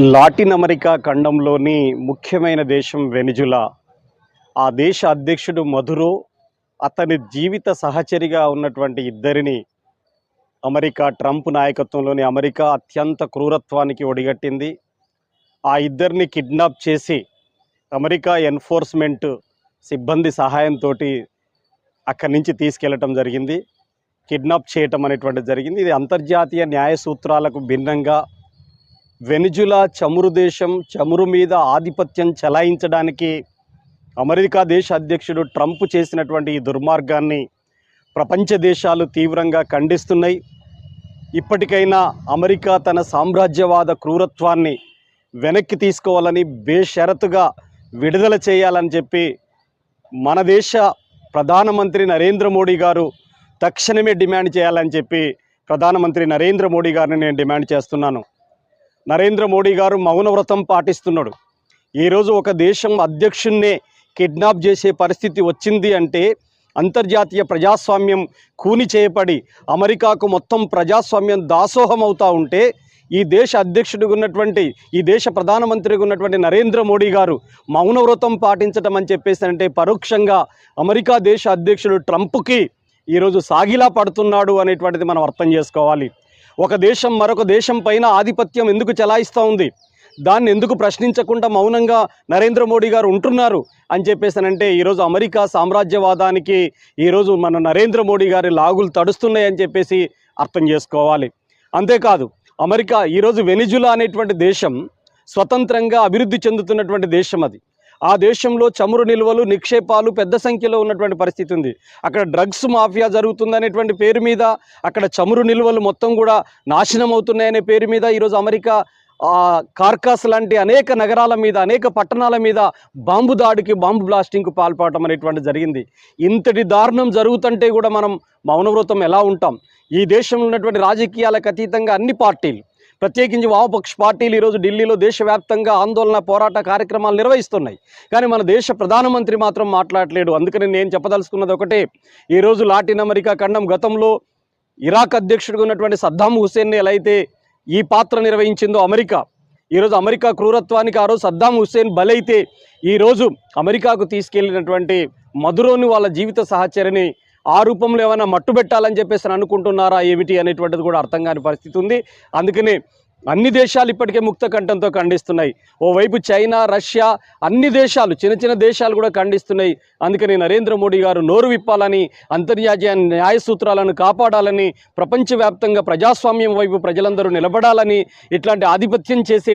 Latin America ఖండంలోని ముఖ్యమైన దేశం Venezuela. ఆ దేశ అధ్యక్షుడు మధురో అతని జీవిత సహచరిగా ఉన్నటువంటి ఇద్దరిని అమెరికా ట్రంప్ నాయకత్వంలోని అమెరికా అత్యంత క్రూరత్వానికి ఒడిగట్టింది. ఆ ఇద్దరిని కిడ్నాప్ చేసి అమెరికా ఎన్ఫోర్స్మెంట్ సిబ్బంది సహాయంతో అక్కడి నుంచి తీసుకెళ్ళటం జరిగింది. కిడ్నాప్ చేయటం అనేటువంటిది జరిగింది. ఇది అంతర్జాతీయ న్యాయ సూత్రాలకు భిన్నంగా వెనిజులా చమురు దేశం చమురు మీద ఆధిపత్యం చెలాయించడానికి అమెరికా దేశ అధ్యక్షుడు ట్రంప్ చేసినటువంటి ఈ దుర్మార్గాన్ని ప్రపంచ దేశాలు తీవ్రంగా ఖండిస్తున్నాయి. ఇప్పటికైనా అమెరికా తన సామ్రాజ్యవాద క్రూరత్వాన్ని వెనక్కి తీసుకోవాలని బేషరతుగా విడుదల చేయాలని చెప్పి మన దేశ ప్రధానమంత్రి నరేంద్ర మోడీ గారు తక్షణమే డిమాండ్ చేయాలని చెప్పి ప్రధానమంత్రి నరేంద్ర మోడీ గారిని నేను డిమాండ్ చేస్తున్నాను. నరేంద్ర మోడీ గారు మౌనవ్రతం పాటిస్తున్నాడు. ఈరోజు ఒక దేశం అధ్యక్షున్నే కిడ్నాప్ చేసే పరిస్థితి వచ్చింది అంటే అంతర్జాతీయ ప్రజాస్వామ్యం కూని చేయబడి అమెరికాకు మొత్తం ప్రజాస్వామ్యం దాసోహం అవుతూ ఉంటే ఈ దేశ అధ్యక్షుడిగా ఉన్నటువంటి ఈ దేశ ప్రధానమంత్రిగా ఉన్నటువంటి నరేంద్ర మోడీ గారు మౌనవ్రతం పాటించటం అని చెప్పేసి అంటే పరోక్షంగా అమెరికా దేశ అధ్యక్షుడు ట్రంప్కి ఈరోజు సాగిలా పడుతున్నాడు అనేటువంటిది మనం అర్థం చేసుకోవాలి. ఒక దేశం మరొక దేశం పైన ఆధిపత్యం ఎందుకు చెలాయిస్తూ ఉంది? దాన్ని ఎందుకు ప్రశ్నించకుండా మౌనంగా నరేంద్ర మోడీ గారు ఉంటున్నారు అని చెప్పేసానంటే ఈరోజు అమెరికా సామ్రాజ్యవాదానికి ఈరోజు మన నరేంద్ర మోడీ గారి లాగులు తడుస్తున్నాయని చెప్పేసి అర్థం చేసుకోవాలి. అంతేకాదు అమెరికా ఈరోజు వెనిజులా అనేటువంటి దేశం స్వతంత్రంగా అభివృద్ధి చెందుతున్నటువంటి దేశం అది. ఆ దేశంలో చమురు నిల్వలు నిక్షేపాలు పెద్ద సంఖ్యలో ఉన్నటువంటి పరిస్థితి ఉంది. అక్కడ డ్రగ్స్ మాఫియా జరుగుతుందనేటువంటి పేరు మీద అక్కడ చమురు నిల్వలు మొత్తం కూడా నాశనం అవుతున్నాయనే పేరు మీద ఈరోజు అమెరికా కార్కాస్ లాంటి అనేక నగరాల మీద అనేక పట్టణాల మీద బాంబు దాడికి బాంబు బ్లాస్టింగ్కు పాల్పడటం అనేటువంటి జరిగింది. ఇంతటి దారుణం జరుగుతుంటే కూడా మనం మౌనవ్రతం ఎలా ఉంటాం? ఈ దేశంలో ఉన్నటువంటి రాజకీయాలకు అతీతంగా అన్ని పార్టీలు ప్రత్యేకించి వామపక్ష పార్టీలు ఈరోజు ఢిల్లీలో దేశవ్యాప్తంగా ఆందోళన పోరాట కార్యక్రమాలు నిర్వహిస్తున్నాయి. కానీ మన దేశ ప్రధానమంత్రి మాత్రం మాట్లాడలేడు. అందుకని నేను చెప్పదలుచుకున్నది ఒకటే. ఈరోజు లాటిన్ అమెరికా ఖండం గతంలో ఇరాక్ అధ్యక్షుడిగా ఉన్నటువంటి సద్దాం హుసేన్ని ఎలా అయితే ఈ పాత్ర నిర్వహించిందో అమెరికా ఈరోజు అమెరికా క్రూరత్వానికి ఆ రోజు సద్దాం హుస్సేన్ బలైతే ఈరోజు అమెరికాకు తీసుకెళ్ళినటువంటి మధురోని వాళ్ళ జీవిత సహచరిని ఆ రూపంలో ఏమైనా మట్టుబెట్టాలని చెప్పేసి అనుకుంటున్నారా ఏమిటి అనేటువంటిది కూడా అర్థం కాని పరిస్థితి ఉంది. అందుకనే అన్ని దేశాలు ఇప్పటికే ముక్త కంఠంతో ఖండిస్తున్నాయి. ఓవైపు చైనా రష్యా అన్ని దేశాలు చిన్న చిన్న దేశాలు కూడా ఖండిస్తున్నాయి. అందుకని నరేంద్ర మోడీ గారు నోరు విప్పాలని అంతర్జాతీయ న్యాయ సూత్రాలను కాపాడాలని ప్రపంచవ్యాప్తంగా ప్రజాస్వామ్యం వైపు ప్రజలందరూ నిలబడాలని ఇట్లాంటి ఆధిపత్యం చేసే